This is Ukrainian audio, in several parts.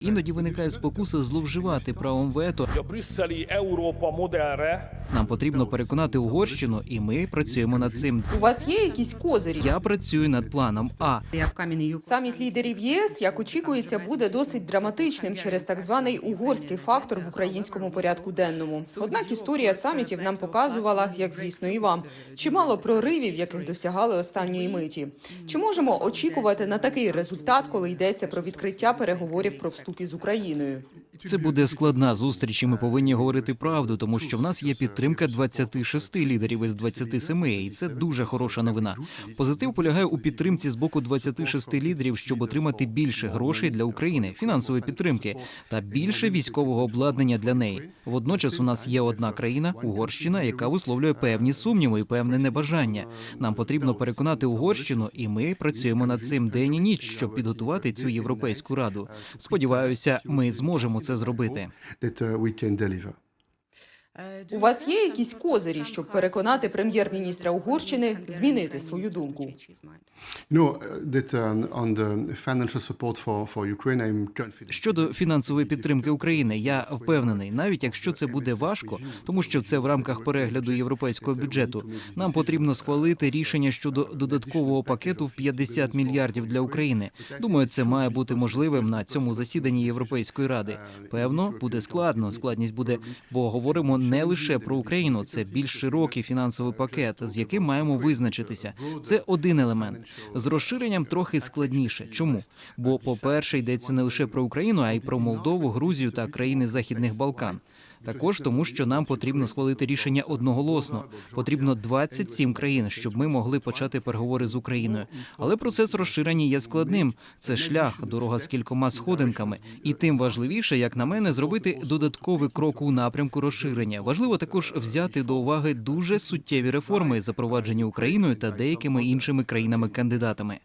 Іноді виникає спокуса зловживати правом вето. Нам потрібно переконати Угорщину, і ми працюємо над цим. У вас є якісь козирі? Я працюю над планом А. Саміт лідерів ЄС, як очікується, буде досить драматичним через так званий угорський фактор в українському порядку денному. Однак історія самітів нам показувала, як звісно, і вам, чимало проривів, яких досягали останньої миті. Чи можемо очікувати на такий результат, коли йдеться про відкриття переговорів про вступ із Україною? Це буде складна зустріч, і ми повинні говорити правду, тому що в нас є підтримка 26 лідерів із 27, і це дуже хороша новина. Позитив полягає у підтримці з боку 26 лідерів, щоб отримати більше грошей для України, фінансової підтримки та більше військового обладнання для неї. Водночас у нас є одна країна Угорщина, яка висловлює певні сумніви і певне небажання. Нам потрібно переконати Угорщину, і ми працюємо над цим день і ніч, щоб підготувати цю європейську раду. Сподіваюся, ми зможемо це зробити. that uh, we can deliver. У вас є якісь козирі, щоб переконати прем'єр-міністра Угорщини змінити свою думку? I'm confident. Щодо фінансової підтримки України, я впевнений, навіть якщо це буде важко, тому що це в рамках перегляду європейського бюджету. Нам потрібно схвалити рішення щодо додаткового пакету в 50 мільярдів для України. Думаю, це має бути можливим на цьому засіданні Європейської ради. Певно, буде складно. Складність буде, бо говоримо не лише про Україну. Це більш широкий фінансовий пакет, з яким маємо визначитися. Це один елемент. З розширенням трохи складніше. Чому? Бо, по-перше, йдеться не лише про Україну, а й про Молдову, Грузію та країни Західних Балкан. Також тому, що нам потрібно схвалити рішення одноголосно. Потрібно 27 країн, щоб ми могли почати переговори з Україною. Але процес розширення є складним. Це шлях, дорога з кількома сходинками. І тим важливіше, як на мене, зробити додатковий крок у напрямку розширення. Важливо також взяти до уваги дуже суттєві реформи, запроваджені Україною та деякими іншими країнами-кандидатами.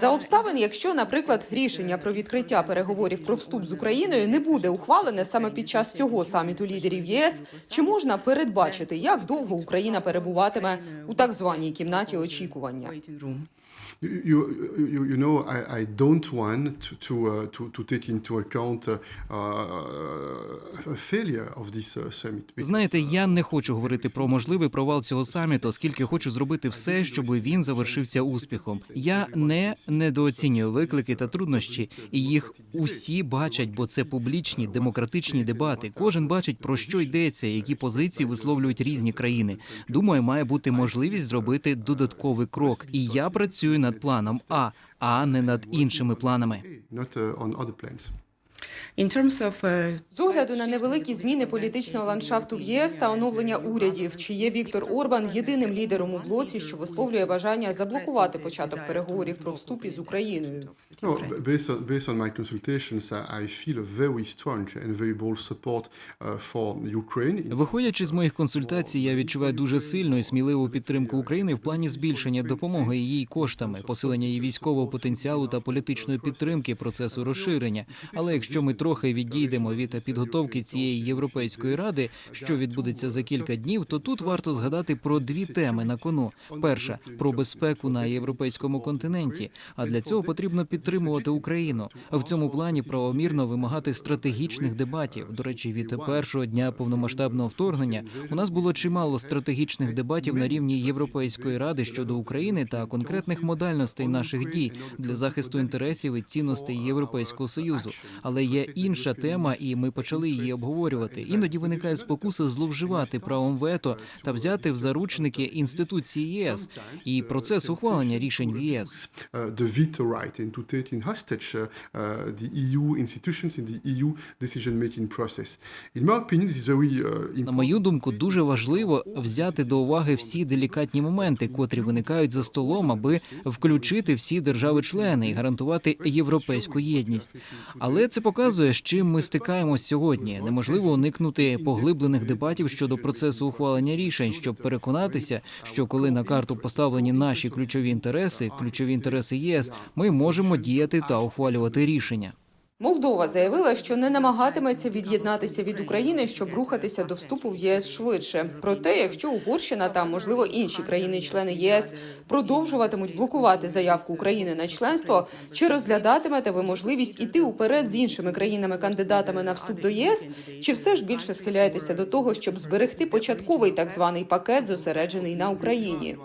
За обставин, якщо, наприклад, рішення про відкриття переговорів про вступ з Україною не буде ухвалене саме під час цього саміту лідерів єС, чи можна передбачити, як довго Україна перебуватиме у так званій кімнаті очікування? You, you, you, know, I, I don't want to, to, uh, to, to take into account uh, uh, a failure of this uh, summit. Знаєте, я не хочу говорити про можливий провал цього саміту, оскільки хочу зробити все, щоб він завершився успіхом. Я не недооцінюю виклики та труднощі, і їх усі бачать, бо це публічні демократичні дебати. Кожен бачить про що йдеться, які позиції висловлюють різні країни. Думаю, має бути можливість зробити додатковий крок. І я працюю над планом А, а не над іншими планами. Uh, uh, З огляду на невеликі зміни політичного ландшафту в ЄС та оновлення урядів, чи є Віктор Орбан єдиним лідером у блоці, що висловлює бажання заблокувати початок переговорів про вступ із Україною? Support uh, Ukraine. Виходячи з моїх консультацій, я відчуваю дуже сильну і сміливу підтримку України в плані збільшення допомоги її коштами, посилення її військового потенціалу та політичної підтримки процесу розширення. Але якщо ми трохи відійдемо від підготовки цієї європейської ради, що відбудеться за кілька днів, то тут варто згадати про дві теми на кону: перша про безпеку на європейському континенті. А для цього потрібно підтримувати Україну. В цьому плані правомірно вимагати стратегічних дебатів. До речі, від першого дня повномасштабного вторгнення у нас було чимало стратегічних дебатів на рівні Європейської ради щодо України та конкретних модальностей наших дій для захисту інтересів і цінностей Європейського союзу. Але є інша тема, і ми почали її обговорювати. Іноді виникає спокуса зловживати правом вето та взяти в заручники інституції ЄС і процес ухвалення рішень в ЄС. opinion, this is very uh, На мою думку, дуже важливо взяти до уваги всі делікатні моменти, котрі виникають за столом, аби включити всі держави-члени і гарантувати європейську єдність. Але це показує, з чим ми стикаємось сьогодні. Неможливо уникнути поглиблених дебатів щодо процесу ухвалення рішень, щоб переконатися, що коли на карту поставлені наші ключові інтереси, ключові інтереси ЄС, ми можемо діяти та ухвалювати рішення. Молдова заявила, що не намагатиметься від'єднатися від України, щоб рухатися до вступу в ЄС швидше. Проте, якщо Угорщина та можливо інші країни-члени ЄС продовжуватимуть блокувати заявку України на членство, чи розглядатимете ви можливість іти уперед з іншими країнами-кандидатами на вступ до ЄС, чи все ж більше схиляєтеся до того, щоб зберегти початковий так званий пакет, зосереджений на Україні?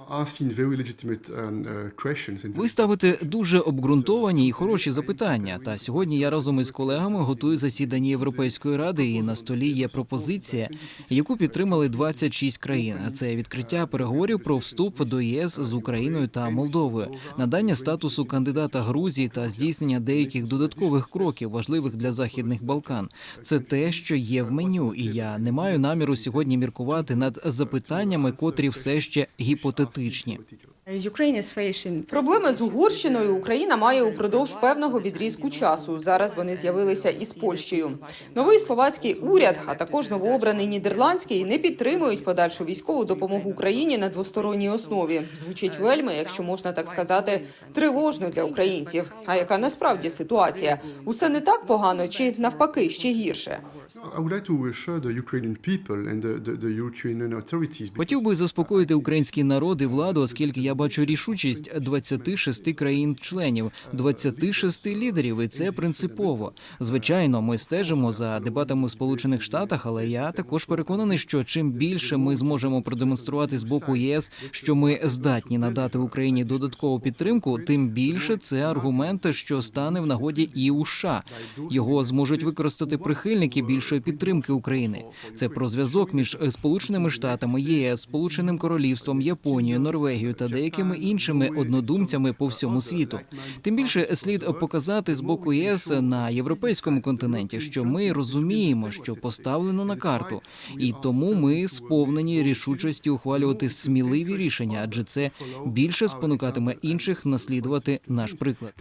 Ви ставите дуже обґрунтовані і хороші запитання. Та сьогодні я разом із колегами готую засідання Європейської ради, і на столі є пропозиція, яку підтримали 26 країн. Це відкриття переговорів про вступ до ЄС з Україною та Молдовою, надання статусу кандидата Грузії та здійснення деяких додаткових кроків, важливих для західних Балкан. Це те, що є в меню, і я не маю наміру сьогодні міркувати над запитаннями, котрі все ще гіпотетичні. Проблеми з Угорщиною Україна має упродовж певного відрізку часу. Зараз вони з'явилися із Польщею. Новий словацький уряд, а також новообраний нідерландський, не підтримують подальшу військову допомогу Україні на двосторонній основі. Звучить вельми, якщо можна так сказати, тривожно для українців. А яка насправді ситуація? Усе не так погано, чи навпаки ще гірше? I would like to reassure the Ukrainian people and the, the, the Ukrainian authorities. Хотів би заспокоїти український народ і владу, оскільки я бачу рішучість 26 країн-членів, 26 лідерів, і це принципово. Звичайно, ми стежимо за дебатами в Сполучених Штатах, але я також переконаний, що чим більше ми зможемо продемонструвати з боку ЄС, що ми здатні надати Україні додаткову підтримку, тим більше це аргумент, що стане в нагоді і у США. Його зможуть використати прихильники більшої підтримки України. Це про зв'язок між е, Сполученими Штатами, ЄС, Сполученим Королівством, Японією, Норвегією та деякими іншими однодумцями по всьому світу. Тим більше слід показати з боку ЄС на європейському континенті, що ми розуміємо, що поставлено на карту, і тому ми сповнені рішучості ухвалювати сміливі рішення, адже це більше спонукатиме інших наслідувати наш приклад.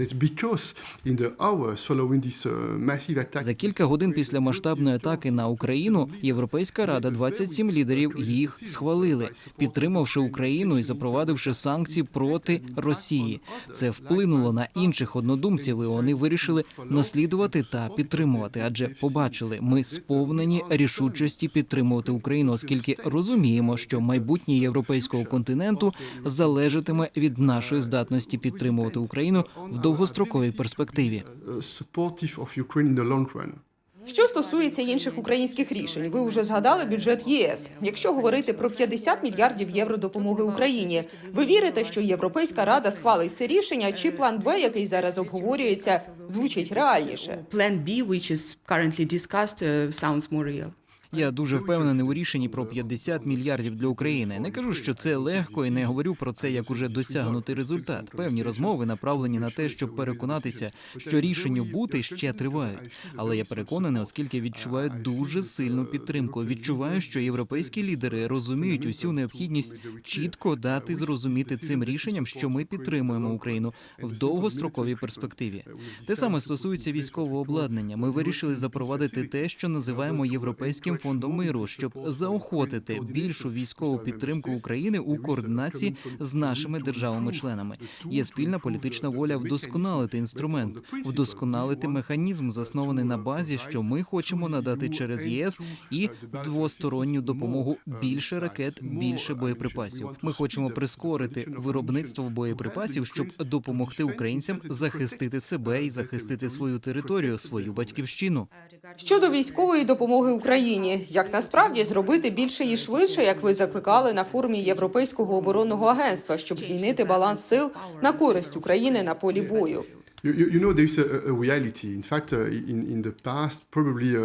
Attack, За кілька годин після масштабної атаки на Україну Європейська рада 27 лідерів їх схвалили, підтримавши Україну і запровадивши санкції проти Росії. Це вплинуло на інших однодумців, і вони вирішили наслідувати та підтримувати, адже побачили, ми сповнені рішучості підтримувати Україну, оскільки розуміємо, що майбутнє європейського континенту залежатиме від нашої здатності підтримувати Україну в довгостроковій перспективі. uh, supportive of Ukraine in the long run. Що стосується інших українських рішень, ви вже згадали бюджет ЄС. Якщо говорити про 50 мільярдів євро допомоги Україні, ви вірите, що Європейська рада схвалить це рішення, чи план Б, який зараз обговорюється, звучить реальніше? Currently discussed, uh, sounds more real. Я дуже впевнений у рішенні про 50 мільярдів для України. Не кажу, що це легко, і не говорю про це як уже досягнутий результат. Певні розмови направлені на те, щоб переконатися, що рішенню бути ще тривають. Але я переконаний, оскільки відчуваю дуже сильну підтримку. Відчуваю, що європейські лідери розуміють усю необхідність чітко дати зрозуміти цим рішенням, що ми підтримуємо Україну в довгостроковій перспективі. Те саме стосується військового обладнання. Ми вирішили запровадити те, що називаємо європейським фондом миру, щоб заохотити більшу військову підтримку України у координації з нашими державами-членами. Є спільна політична воля вдосконалити інструмент, вдосконалити механізм, заснований на базі, що ми хочемо надати через ЄС і двосторонню допомогу більше ракет, більше боєприпасів. Ми хочемо прискорити виробництво боєприпасів, щоб допомогти українцям захистити себе і захистити свою територію, свою батьківщину. Щодо військової допомоги Україні, як насправді зробити більше і швидше, як ви закликали на форумі Європейського оборонного агентства, щоб змінити баланс сил на користь України на полі бою? You, you, you know, there's a, a reality. In fact, uh, in, in the past, probably uh,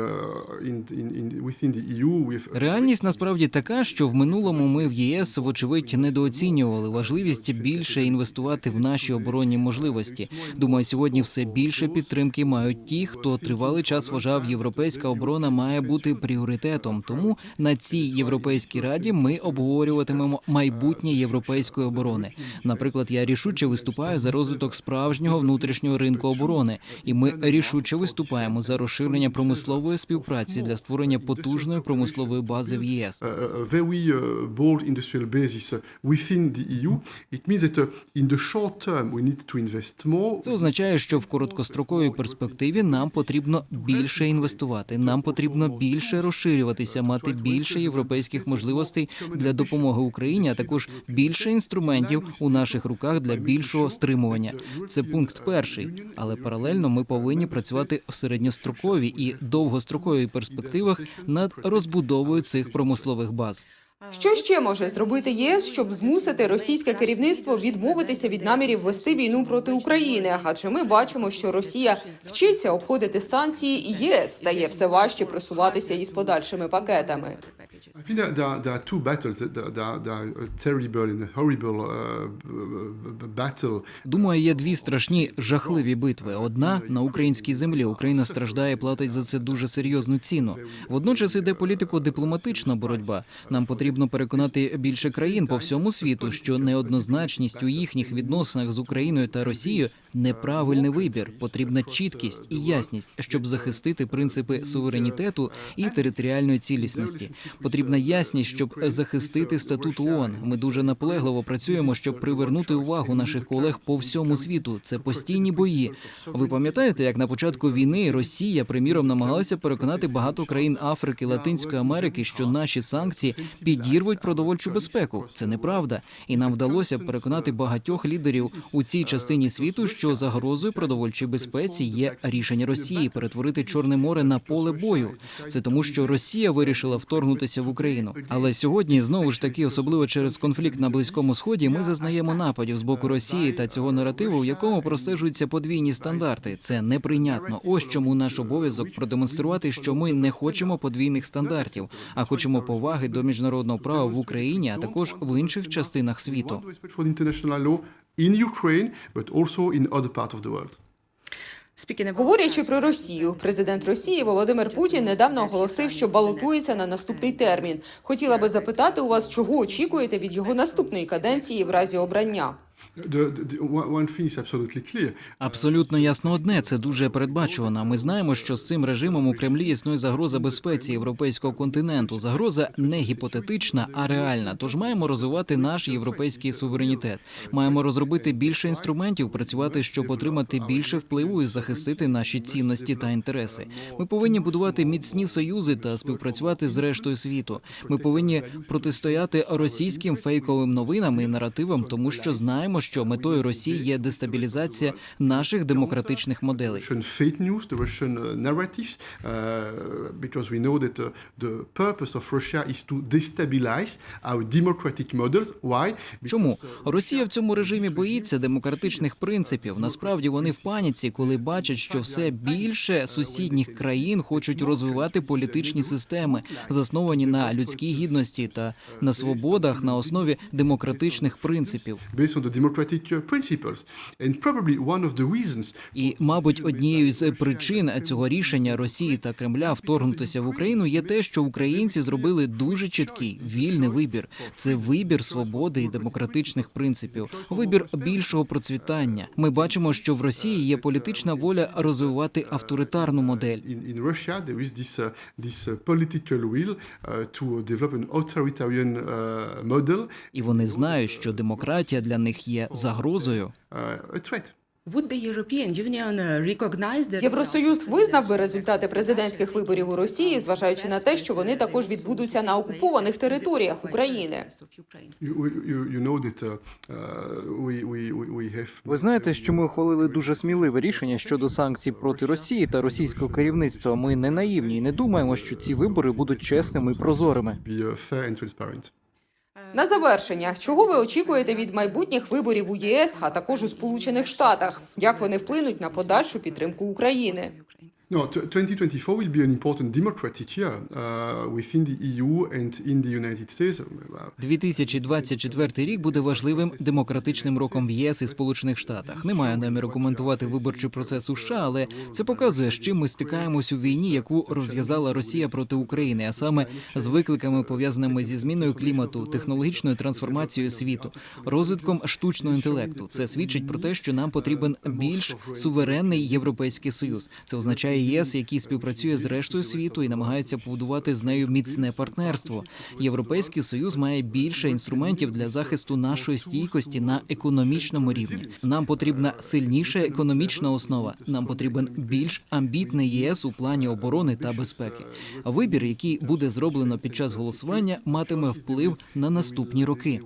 in, in, in, within the EU, we've Реальність насправді така, що в минулому ми в єС, вочевидь, недооцінювали важливість більше інвестувати в наші оборонні можливості. Думаю, сьогодні все більше підтримки мають ті, хто тривалий час вважав, європейська оборона має бути пріоритетом. Тому на цій європейській раді ми обговорюватимемо майбутнє європейської оборони. Наприклад, я рішуче виступаю за розвиток справжнього внутрішнього внутрішнього ринку оборони, і ми рішуче виступаємо за розширення промислової співпраці для створення потужної промислової бази в ЄС. Це означає, що в короткостроковій перспективі нам потрібно більше інвестувати. Нам потрібно більше розширюватися, мати більше європейських можливостей для допомоги Україні, а також більше інструментів у наших руках для більшого стримування. Це пункт перший. Але паралельно ми повинні працювати в середньостроковій і довгостроковій перспективах над розбудовою цих промислових баз. Що ще може зробити ЄС, щоб змусити російське керівництво відмовитися від намірів вести війну проти України? Адже ми бачимо, що Росія вчиться обходити санкції, і єс стає все важче просуватися із подальшими пакетами. I think that there, are- there are two battles. There, there, there are terrible and horrible uh, battle Думаю, є дві страшні жахливі битви. Одна на українській землі. Україна страждає, платить за це дуже серйозну ціну. Водночас іде політико-дипломатична боротьба. Нам потрібно переконати більше країн по всьому світу, що неоднозначність у їхніх відносинах з Україною та Росією неправильний вибір. Потрібна чіткість і ясність, щоб захистити принципи суверенітету і територіальної цілісності. Потрібна ясність, щоб захистити статут ООН. Ми дуже наполегливо працюємо, щоб привернути увагу наших колег по всьому світу. Це постійні бої. Ви пам'ятаєте, як на початку війни Росія, приміром, намагалася переконати багато країн Африки, Латинської Америки, що наші санкції підірвуть продовольчу безпеку. Це неправда, і нам вдалося переконати багатьох лідерів у цій частині світу, що загрозою продовольчій безпеці є рішення Росії перетворити Чорне море на поле бою. Це тому, що Росія вирішила вторгнутися в Україну. Але сьогодні знову ж таки, особливо через конфлікт на близькому сході, ми зазнаємо нападів з боку Росії та цього наративу, в якому простежуються подвійні стандарти. Це неприйнятно. Ось чому наш обов'язок продемонструвати, що ми не хочемо подвійних стандартів, а хочемо поваги до міжнародного права в Україні, а також в інших частинах світу. in Ukraine, but also in other parts of the world. Говорячи про Росію, президент Росії Володимир Путін недавно оголосив, що балотується на наступний термін. Хотіла би запитати у вас, чого очікуєте від його наступної каденції в разі обрання. Абсолютно ясно одне, це дуже передбачувано. Ми знаємо, що з цим режимом у Кремлі існує загроза безпеці європейського континенту. Загроза не гіпотетична, а реальна. Тож маємо розвивати наш європейський суверенітет. Маємо розробити більше інструментів, працювати, щоб отримати більше впливу і захистити наші цінності та інтереси. Ми повинні будувати міцні союзи та співпрацювати з рештою світу. Ми повинні протистояти російським фейковим новинам і наративам, тому що знаємо, що метою Росії є дестабілізація наших демократичних моделей. Uh, because we know that uh, the purpose of Russia is to destabilize our democratic models. Why? Чому Росія в цьому режимі боїться демократичних принципів? Насправді вони в паніці, коли бачать, що все більше сусідніх країн хочуть розвивати політичні системи, засновані на людській гідності та на свободах на основі демократичних принципів. Uh, І, мабуть, однією з причин цього рішення Росії та Кремля вторгнутися в Україну є те, що українці зробили дуже чіткий вільний вибір. Це вибір свободи і демократичних принципів, вибір більшого процвітання. Ми бачимо, що в Росії є політична воля розвивати авторитарну модель. І вони знають, що демократія для них є загрозою. Євросоюз визнав би результати президентських виборів у Росії, зважаючи на те, що вони також відбудуться на окупованих територіях України. Ви знаєте, що ми ухвалили дуже сміливе рішення щодо санкцій проти Росії та російського керівництва. Ми не наївні і не думаємо, що ці вибори будуть чесними і прозорими. На завершення, чого ви очікуєте від майбутніх виборів у ЄС, а також у Сполучених Штатах? Як вони вплинуть на подальшу підтримку України? No, t- 2024 will be an important democratic year uh, within the EU and in the United States. Uh, 2024 рік буде важливим демократичним роком в ЄС і Сполучених Штатах. Не маю наміру коментувати виборчий процес у США, але це показує, з чим ми стикаємось у війні, яку розв'язала Росія проти України, а саме з викликами пов'язаними зі зміною клімату, технологічною трансформацією світу, розвитком штучного інтелекту. Це свідчить про те, що нам потрібен більш суверенний європейський союз. Це означає ЄС, який співпрацює з рештою світу і намагається побудувати з нею міцне партнерство. Європейський союз має більше інструментів для захисту нашої стійкості на економічному рівні. Нам потрібна сильніша економічна основа. Нам потрібен більш амбітний єС у плані оборони та безпеки. Вибір, який буде зроблено під час голосування, матиме вплив на наступні роки.